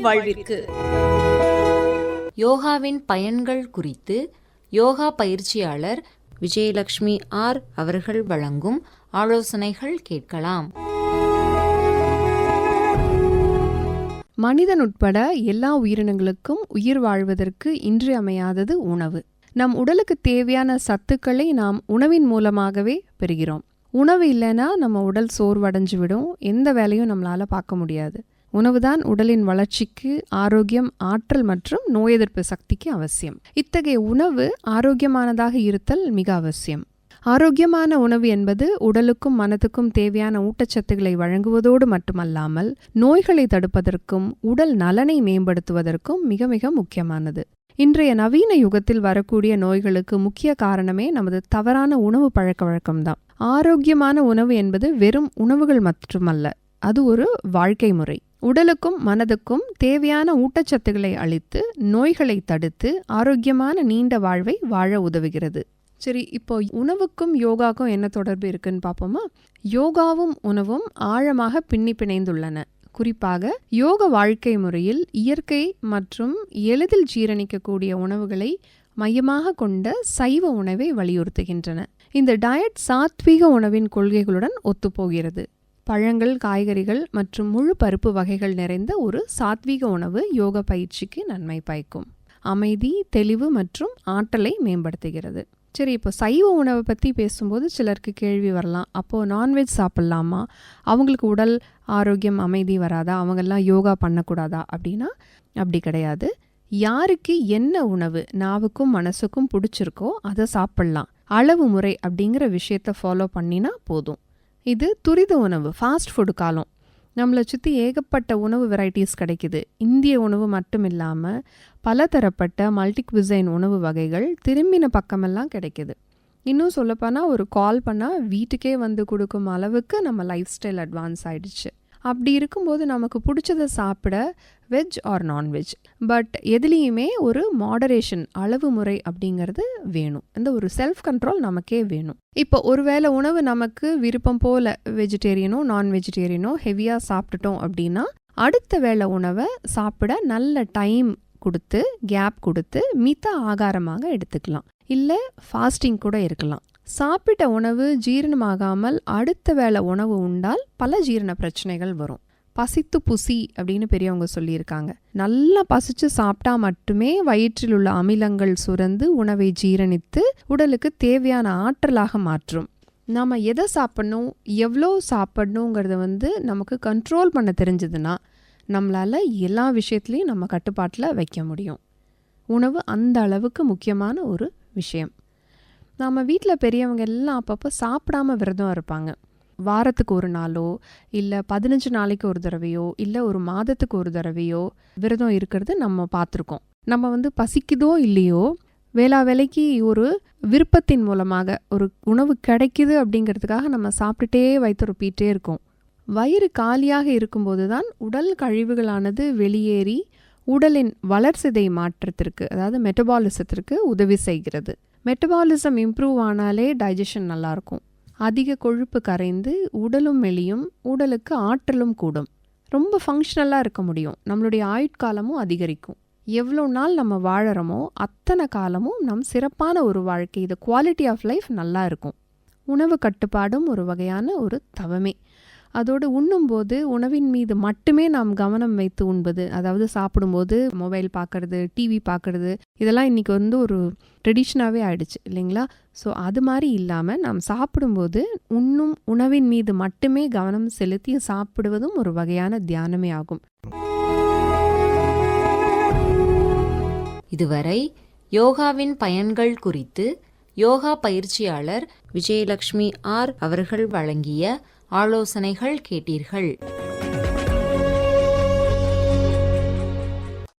வாழ்விற்கு. யோகாவின் பயன்கள் குறித்து யோகா பயிற்சியாளர் விஜயலட்சுமி ஆர் அவர்கள் வழங்கும் ஆலோசனைகள் கேட்கலாம். மனிதன் உட்பட எல்லா உயிரினங்களுக்கும் உயிர் வாழ்வதற்கு இன்றியமையாதது உணவு. நம் உடலுக்கு தேவையான சத்துக்களை நாம் உணவின் மூலமாகவே பெறுகிறோம். உணவு இல்லைன்னா நம்ம உடல் சோர்வடைஞ்சு விடும் எந்த வேலையும் நம்மளால பார்க்க முடியாது. உணவுதான் உடலின் வளர்ச்சிக்கு ஆரோக்கியம் ஆற்றல் மற்றும் நோய் எதிர்ப்பு சக்திக்கு அவசியம். இத்தகைய உணவு ஆரோக்கியமானதாக இருத்தல் மிக அவசியம். ஆரோக்கியமான உணவு என்பது உடலுக்கும் மனதுக்கும் தேவையான ஊட்டச்சத்துக்களை வழங்குவதோடு மட்டுமல்லாமல் நோய்களை தடுப்பதற்கும் உடல் நலனை மேம்படுத்துவதற்கும் மிக மிக முக்கியமானது. இன்றைய நவீன யுகத்தில் வரக்கூடிய நோய்களுக்கு முக்கிய காரணமே நமது தவறான உணவு பழக்க வழக்கம்தான். ஆரோக்கியமான உணவு என்பது வெறும் உணவுகள் மட்டுமல்ல அது ஒரு வாழ்க்கை முறை. உடலுக்கும் மனதுக்கும் தேவையான ஊட்டச்சத்துக்களை அளித்து நோய்களை தடுத்து ஆரோக்கியமான நீண்ட வாழ்வை வாழ உதவுகிறது. சரி இப்போ உணவுக்கும் யோகாக்கும் என்ன தொடர்பு இருக்குன்னு பார்ப்போமா? யோகாவும் உணவும் ஆழமாக பின்னி பிணைந்துள்ளன. குறிப்பாக யோக வாழ்க்கை முறையில் இயற்கை மற்றும் எளிதில் ஜீரணிக்கக்கூடிய உணவுகளை மையமாக கொண்ட சைவ உணவை வலியுறுத்துகின்றன. இந்த டயட் சாத்வீக உணவின் கொள்கைகளுடன் ஒத்துப்போகிறது. பழங்கள் காய்கறிகள் மற்றும் முழு பருப்பு வகைகள் நிறைந்த ஒரு சாத்வீக உணவு யோக பயிற்சிக்கு நன்மை பயக்கும். அமைதி தெளிவு மற்றும் ஆற்றலை மேம்படுத்துகிறது. சரி இப்போ சைவ உணவை பற்றி பேசும்போது சிலருக்கு கேள்வி வரலாம். அப்போது நான்வெஜ் சாப்பிட்லாமா? அவங்களுக்கு உடல் ஆரோக்கியம் அமைதி வராதா? அவங்கெல்லாம் யோகா பண்ணக்கூடாதா? அப்படின்னா அப்படி கிடையாது. யாருக்கு என்ன உணவு நாவுக்கும் மனசுக்கும் பிடிச்சிருக்கோ அதை சாப்பிட்லாம். அளவு முறை அப்படிங்கிற விஷயத்த ஃபாலோ பண்ணினா போதும். இது துரித உணவு ஃபாஸ்ட் ஃபுட் காலம். நம்மளை சுற்றி ஏகப்பட்ட உணவு வெரைட்டிஸ் கிடைக்குது. இந்திய உணவு மட்டும் இல்லாமல் பலதரப்பட்ட மல்டி குவிசைன் உணவு வகைகள் திரும்பின பக்கமெல்லாம் கிடைக்குது. இன்னும் சொல்லப்போனால் ஒரு கால் பண்ணால் வீட்டுக்கே வந்து கொடுக்கும் அளவுக்கு நம்ம லைஃப் ஸ்டைல் அட்வான்ஸ் ஆகிடுச்சு அப்படி இருக்கும்போது நமக்கு பிடிச்சதை சாப்பிட வெஜ் ஆர் நான்வெஜ் பட் எதுலேயுமே ஒரு மாடரேஷன் அளவு முறை அப்படிங்கிறது வேணும். இந்த ஒரு செல்ஃப் கண்ட்ரோல் நமக்கே வேணும். இப்போ ஒருவேளை உணவு நமக்கு விருப்பம் போல் வெஜிடேரியனோ நான் வெஜிடேரியனோ ஹெவியாக சாப்பிட்டுட்டோம் அப்படின்னா அடுத்த வேளை உணவை சாப்பிட நல்ல டைம் கொடுத்து கேப் கொடுத்து மித்த ஆகாரமாக எடுத்துக்கலாம். இல்லை ஃபாஸ்டிங் கூட இருக்கலாம். சாப்பிட்ட உணவு ஜீரணமாகாமல் அடுத்த வேளை உணவு உண்டால் பல ஜீரண பிரச்சனைகள் வரும். பசித்து புசி அப்படின்னு பெரியவங்க சொல்லியிருக்காங்க. நல்லா பசிச்சு சாப்பிட்டா மட்டுமே வயிற்றில் உள்ள அமிலங்கள் சுரந்து உணவை ஜீரணித்து உடலுக்கு தேவையான ஆற்றலாக மாற்றும். நாம் எதை சாப்பிடணும் எவ்வளோ சாப்பிடணுங்கிறத வந்து நமக்கு கண்ட்ரோல் பண்ண தெரிஞ்சதுன்னா நம்மளால் எல்லா விஷயத்துலையும் நம்ம கட்டுப்பாட்டில் வைக்க முடியும். உணவு அந்த அளவுக்கு முக்கியமான ஒரு விஷயம். நம்ம வீட்டில் பெரியவங்க எல்லாம் அப்பப்போ சாப்பிடாம விரதம் இருப்பாங்க. வாரத்துக்கு ஒரு நாளோ இல்லை பதினஞ்சு நாளைக்கு ஒரு தடவையோ இல்லை ஒரு மாதத்துக்கு ஒரு தடவையோ விரதம் இருக்கிறது நம்ம பார்த்துருக்கோம். நம்ம வந்து பசிக்குதோ இல்லையோ வேளா வேலைக்கு ஒரு விருப்பத்தின் மூலமாக ஒரு உணவு கிடைக்குது அப்படிங்கிறதுக்காக நம்ம சாப்பிட்டுட்டே வைத்துருப்பிட்டே இருக்கோம். வயிறு காலியாக இருக்கும்போது தான் உடல் கழிவுகளானது வெளியேறி உடலின் வளர்சிதை மாற்றத்திற்கு அதாவது மெட்டபாலிசத்திற்கு உதவி செய்கிறது. மெட்டபாலிசம் இம்ப்ரூவ் ஆனாலே டைஜஷன் நல்லாயிருக்கும் அதிக கொழுப்பு கரைந்து உடலும் மெலியும் உடலுக்கு ஆற்றலும் கூடும். ரொம்ப ஃபங்க்ஷனலாக இருக்க முடியும். நம்மளுடைய ஆயுட்காலமும் அதிகரிக்கும். எவ்வளோ நாள் நம்ம வாழறோமோ அத்தனை காலமும் நம் சிறப்பான ஒரு வாழ்க்கை இது குவாலிட்டி ஆஃப் லைஃப் நல்லா இருக்கும் உணவு கட்டுப்பாடும் ஒரு வகையான ஒரு தவமே. அதோடு உண்ணும்போது உணவின் மீது மட்டுமே நாம் கவனம் வைத்து உண்பது. அதாவது சாப்பிடும்போது மொபைல் பார்க்கறது டிவி பார்க்கறது இதெல்லாம் இன்றைக்கி வந்து ஒரு ட்ரெடிஷ்னாகவே ஆயிடுச்சு இல்லைங்களா? ஸோ அது மாதிரி இல்லாமல் நாம் சாப்பிடும்போது உண்ணும் உணவின் மீது மட்டுமே கவனம் செலுத்தி சாப்பிடுவதும் ஒரு வகையான தியானமே ஆகும். இதுவரை யோகாவின் பயன்கள் குறித்து யோகா பயிற்சியாளர் விஜயலட்சுமி ஆர் அவர்கள் வழங்கிய ஆலோசனைகள் கேட்டீர்கள்.